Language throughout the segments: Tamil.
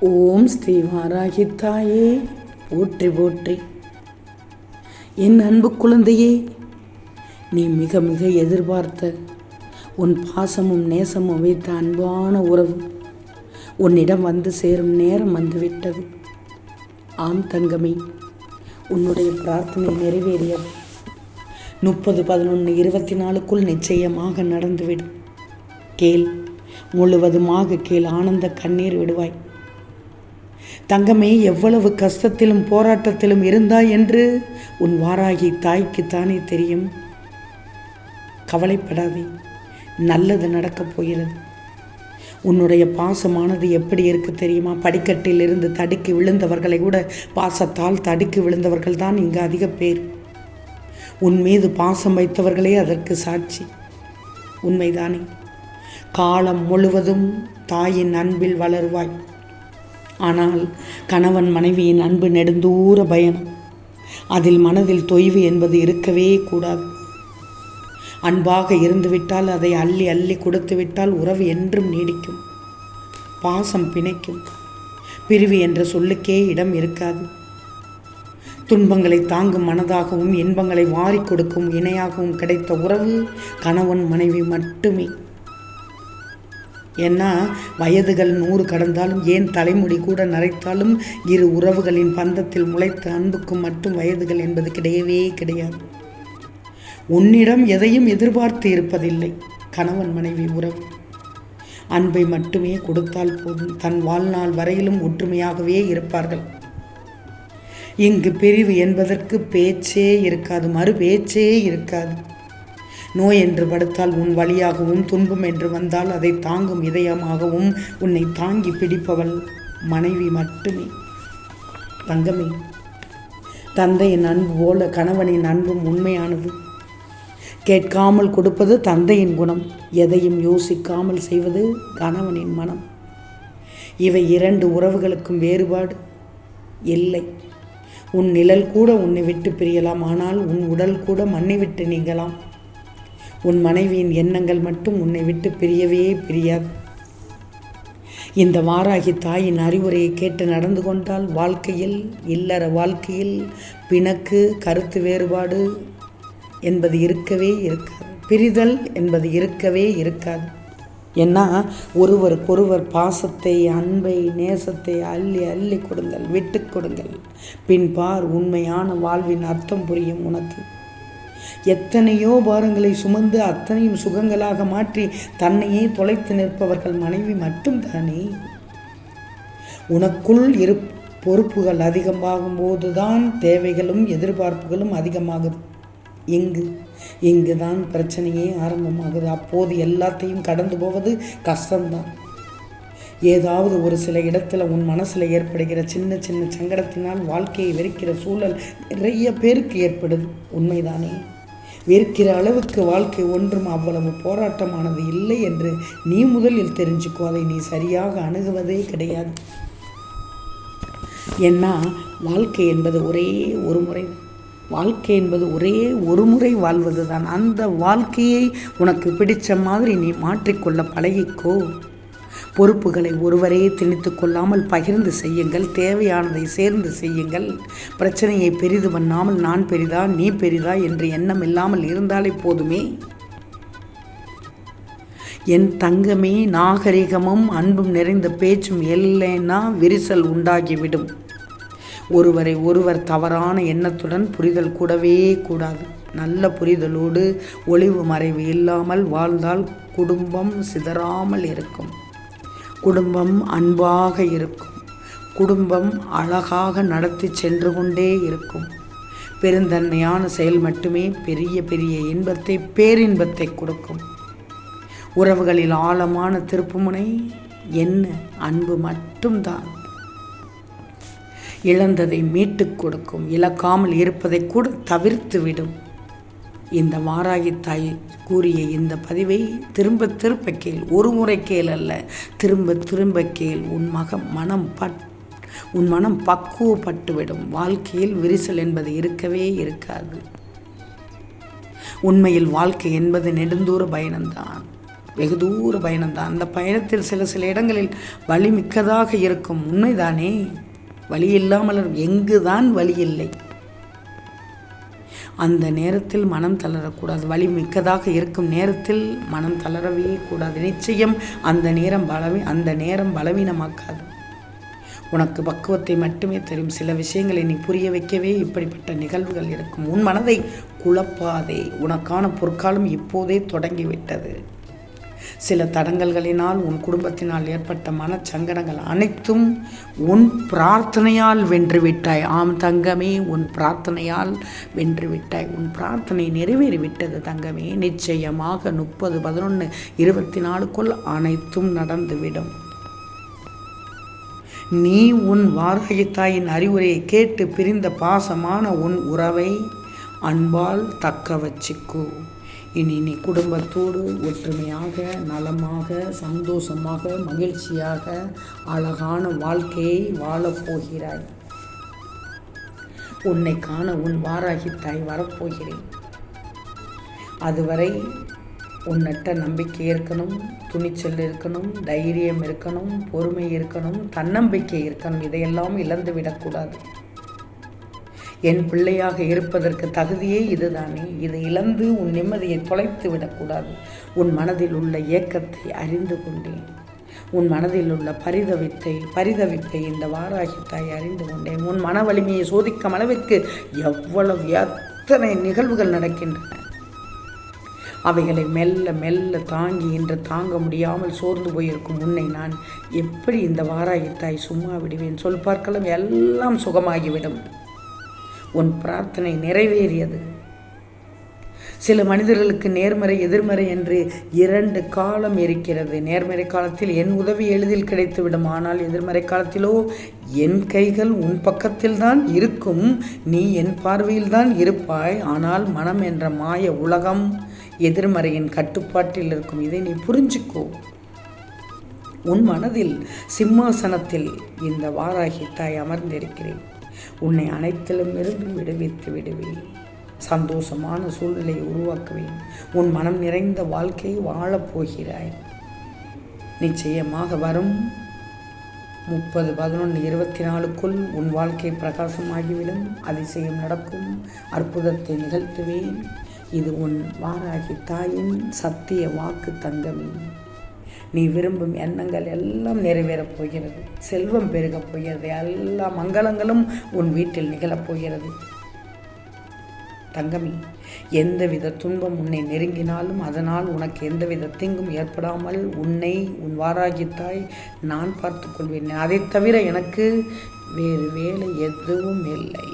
ஓம் ஸ்ரீ வாராகித்தாயே போற்றி போற்றி. என் அன்பு குழந்தையே நீ மிக மிக எதிர்பார்த்த உன் பாசமும் நேசமும் வைத்த அன்பான உறவு உன்னிடம் வந்து சேரும் நேரம் வந்துவிட்டது. ஆம் தங்கமே உன்னுடைய பிரார்த்தனை நிறைவேறியது. முப்பது பதினொன்று இருபத்தி நாலுக்குள் நிச்சயமாக நடந்துவிடும். கேள் முழுவதுமாக கேள் ஆனந்த கண்ணீர் விடுவாய். தங்கமே எவ்வளவு கஷ்டத்திலும் போராட்டத்திலும் இருந்தாய் என்று உன் வாராகி தாய்க்குத்தானே தெரியும். கவலைப்படாதே நல்லது நடக்கப் போகிறது. உன்னுடைய பாசமானது எப்படி இருக்கு தெரியுமா? படிக்கட்டில் இருந்து தடுக்கி விழுந்தவர்களை கூட பாசத்தால் தடுக்கி விழுந்தவர்கள் தான் இங்கு அதிக பேர். உன் மீது பாசம் வைத்தவர்களே அதற்கு சாட்சி. உண்மைதானே. காலம் முழுவதும் தாயின் அன்பில் வளருவாய். ஆனால் கணவன் மனைவியின் அன்பு நெடுந்தூர பயணம். அதில் மனதில் தொய்வு என்பது இருக்கவே கூடாது. அன்பாக இருந்துவிட்டால் அதை அள்ளி அள்ளி கொடுத்து விட்டால் உறவு என்றும் நீடிக்கும். பாசம் பிணைக்கும். பிரிவு என்ற சொல்லுக்கே இடம் இருக்காது. துன்பங்களை தாங்கும் மனதாகவும் இன்பங்களை வாரி கொடுக்கும் இணையாகவும் கிடைத்த உறவு கணவன் மனைவி மட்டுமே. ஏன்னா வயதுகள் நூறு கடந்தாலும் ஏன் தலைமுடி கூட நரைத்தாலும் இரு உறவுகளின் பந்தத்தில் முளைத்த அன்புக்கும் மட்டும் வயதுகள் என்பது கிடையவே கிடையாது. உன்னிடம் எதையும் எதிர்பார்த்து இருப்பதில்லை. கணவன் மனைவி உறவு. அன்பை மட்டுமே கொடுத்தால் போதும். தன் வாழ்நாள் வரையிலும் ஒற்றுமையாகவே இருப்பார்கள். இங்கு பிரிவு என்பதற்கு பேச்சே இருக்காது. மறு பேச்சே இருக்காது. நோய் என்று படுத்தால் உன் வழியாகவும் துன்பம் என்று வந்தால் அதை தாங்கும் இதயமாகவும் உன்னை தாங்கி பிடிப்பவள் மனைவி மட்டுமே. தங்கமே தந்தையின் அன்பு போல கணவனின் அன்பும் உண்மையானது. கேட்காமல் கொடுப்பது தந்தையின் குணம் எதையும் யோசிக்காமல் செய்வது கணவனின் மனம். இவை இரண்டு உறவுகளுக்கும் வேறுபாடு இல்லை. உன் நிழல் கூட உன்னை விட்டு பிரியலாம் ஆனால் உன் உடல் கூட மண்ணை விட்டு நீங்கலாம். உன் மனைவியின் எண்ணங்கள் மட்டும் உன்னை விட்டு பிரியவே பிரியாது. இந்த வாராகி தாயின் அறிவுரையை கேட்டு நடந்து கொண்டால் வாழ்க்கையில் இல்லற வாழ்க்கையில் பிணக்கு கருத்து வேறுபாடு என்பது இருக்கவே இருக்காது. பிரிதல் என்பது இருக்கவே இருக்காது. ஏன்னா ஒருவருக்கொருவர் பாசத்தை அன்பை நேசத்தை அள்ளி அள்ளி கொடுங்கள் விட்டு கொடுங்கள். பின்பார் உண்மையான வாழ்வின் அர்த்தம் புரியும் உனக்கு. எத்தனையோ பாரங்களை சுமந்து அத்தனையும் சுகங்களாக மாற்றி தன்னையே தொலைத்து நிற்பவர்கள் மனைவி மட்டும்தானே? உனக்குள் இரு பொறுப்புகள் அதிகமாகும் போதுதான் தேவைகளும் எதிர்பார்ப்புகளும் அதிகமாகுது இங்கு இங்கு தான் பிரச்சனையே ஆரம்பமாகுது. அப்போது எல்லாத்தையும் கடந்து போவது கஷ்டம்தான். ஏதாவது ஒரு சில இடத்துல உன் மனசில் ஏற்படுகிற சின்ன சின்ன சங்கடத்தினால் வாழ்க்கையை வெறுக்கிற சூழல் நிறைய பேருக்கு ஏற்படுது. உண்மைதானே? வெறுக்கிற அளவுக்கு வாழ்க்கை ஒன்றும் அவ்வளவு போராட்டமானது இல்லை என்று நீ முதலில் தெரிஞ்சுக்கோ. அதை நீ சரியாக அணுகுவதே கிடையாது. ஏன்னா வாழ்க்கை என்பது ஒரே ஒரு முறை. வாழ்க்கை என்பது ஒரே ஒரு முறை வாழ்வது தான் அந்த வாழ்க்கையை உனக்கு பிடித்த மாதிரி நீ மாற்றிக்கொள்ள பழகிக்கோ. பொறுப்புகளை ஒருவரே திணித்து கொள்ளாமல் பகிர்ந்து செய்யுங்கள் தேவையானதை சேர்ந்து செய்யுங்கள். பிரச்சனையை பெரிது பண்ணாமல் நான் பெரிதா நீ பெரிதா என்று எண்ணம் இல்லாமல் இருந்தாலே போதுமே. என் தங்கமே நாகரிகமும் அன்பும் நிறைந்த பேச்சும் இல்லைன்னா விரிசல் உண்டாகிவிடும். ஒருவரை ஒருவர் தவறான எண்ணத்துடன் புரிதல் கூடவே கூடாது. நல்ல புரிதலோடு ஒளிவு மறைவு இல்லாமல் வாழ்ந்தால் குடும்பம் சிதறாமல் இருக்கும். குடும்பம் அன்பாக இருக்கும். குடும்பம் அழகாக நடத்தி சென்று கொண்டே இருக்கும். பெருந்தன்மையான செயல் மட்டுமே பெரிய பெரிய இன்பத்தை பேரின்பத்தை கொடுக்கும். உறவுகளில் ஆழமான திருப்புமுனை என்ன? அன்பு மட்டும்தான். இழந்ததை மீட்டுக் கொடுக்கும். இழக்காமல் இருப்பதை கூட தவிர்த்து விடும் இந்த வாராகி தாய் கூறிய இந்த பதிவை திரும்ப திரும்ப கேள். ஒரு முறை கேள் அல்ல. திரும்ப திரும்ப கேள். உன் மக மனம் பட் உன் மனம் பக்குவப்பட்டுவிடும். வாழ்க்கையில் விரிசல் என்பது இருக்கவே இருக்காது. உண்மையில் வாழ்க்கை என்பது நெடுந்தூர பயணம்தான். வெகு தூர பயணம்தான். அந்த பயணத்தில் சில சில இடங்களில் வலி மிக்கதாக இருக்கும். உண்மைதானே? வழி இல்லாமல் எங்குதான் வழி இல்லை? அந்த நேரத்தில் மனம் தளரக்கூடாது. வலி மிக்கதாக இருக்கும் நேரத்தில் மனம் தளரவே கூடாது. நிச்சயம் அந்த நேரம் பலவி அந்த நேரம் பலவீனமாக்காது. உனக்கு பக்குவத்தை மட்டுமே தெரியும் சில விஷயங்களை நீ புரிய வைக்கவே இப்படிப்பட்ட நிகழ்வுகள் இருக்கும். உன் மனதை குழப்பாதே. உனக்கான பொற்காலம் இப்போதே தொடங்கிவிட்டது. சில தடங்கல்களினால் உன் குடும்பத்தினால் ஏற்பட்ட மனச்சங்கடங்கள் அனைத்தும் உன் பிரார்த்தனையால் வென்று விட்டாய் ஆம் தங்கமே உன் பிரார்த்தனையால் வென்று விட்டாய் உன் பிரார்த்தனை நிறைவேறிவிட்டது தங்கமே. நிச்சயமாக முப்பது பதினொன்று இருபத்தி நாலுக்குள் அனைத்தும் நடந்துவிடும். நீ உன் வாராகித்தாயின் அறிவுரையை கேட்டு பிரிந்த பாசமான உன் உறவை அன்பால் தக்க வச்சுக்கோ. இனி நீ குடும்பத்தோடு ஒற்றுமையாக நலமாக சந்தோஷமாக மகிழ்ச்சியாக அழகான வாழ்க்கையை வாழப்போகிறாய் உன்னை காண உன் வாராகித்தாய் வரப்போகிறேன். அதுவரை உன்னட்ட நம்பிக்கை இருக்கணும் துணிச்சல் இருக்கணும் தைரியம் இருக்கணும் பொறுமை இருக்கணும் தன்னம்பிக்கை இருக்கணும் இதையெல்லாம் இழந்து விடக்கூடாது என் பிள்ளையாக இருப்பதற்கு தகுதியே இதுதானே. இதை இழந்து உன் நிம்மதியை தொலைத்து விடக்கூடாது. உன் மனதில் உள்ள ஏக்கத்தை அறிந்து கொண்டேன். உன் மனதில் உள்ள பரிதவித்தை பரிதவிப்பை இந்த வாராகித்தாய் அறிந்து கொண்டேன். உன் மன வலிமையை சோதிக்கும் அளவிற்கு எவ்வளவு எத்தனை நிகழ்வுகள் நடக்கின்றன. அவைகளை மெல்ல மெல்ல தாங்கி இன்று தாங்க முடியாமல் சோர்ந்து போயிருக்கும் உன்னை நான் எப்படி இந்த வாராகித்தாய் சும்மா விடுவேன்? சொல் பார்க்கலாம் எல்லாம் சுகமாகிவிடும். உன் பிரார்த்தனை நிறைவேறியது. சில மனிதர்களுக்கு நேர்மறை எதிர்மறை என்று இரண்டு காலம் இருக்கிறது. நேர்மறை காலத்தில் என் உதவி எளிதில் கிடைத்துவிடும். ஆனால் எதிர்மறை காலத்திலோ என் கைகள் உன் பக்கத்தில் தான் இருக்கும். நீ என் பார்வையில் தான் இருப்பாய். ஆனால் மனம் என்ற மாய உலகம் எதிர்மறையின் கட்டுப்பாட்டில் இருக்கும். இதை நீ புரிஞ்சுக்கோ. உன் மனதில் சிம்மாசனத்தில் இந்த வாராகி தாய் அமர்ந்திருக்கிறேன். உன்னை அனைத்திலும் இருந்து விடுவித்து விடுவேன். சந்தோஷமான சூழ்நிலையை உருவாக்குவேன். உன் மனம் நிறைந்த வாழ்க்கையை வாழப்போகிறாய் நிச்சயமாக வரும் முப்பது பதினொன்று இருபத்தி நாலுக்குள் உன் வாழ்க்கை பிரகாசமாகிவிடும். அதிசயம் நடக்கும். அற்புதத்தை நிகழ்த்துவேன். இது உன் வாராகி தாயின் சத்திய வாக்கு தங்கமே. நீ விரும்பும் எண்ணங்கள் எல்லாம் நிறைவேறப் போகிறது. செல்வம் பெருகப் போகிறது. எல்லா மங்களங்களும் உன் வீட்டில் நிகழப் போகிறது. தங்கமி எந்தவித துன்பம் உன்னை நெருங்கினாலும் அதனால் உனக்கு எந்தவித தீங்கும் ஏற்படாமல் உன்னை உன் வாராகித்தாய் நான் பார்த்து கொள்வேன். அதை தவிர எனக்கு வேறு வேலை எதுவும் இல்லை.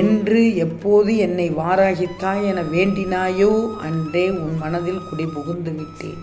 என்று எப்போது என்னை வாராகித்தாய் என வேண்டினாயோ அன்றே உன் மனதில் குடி புகுந்து விட்டேன்.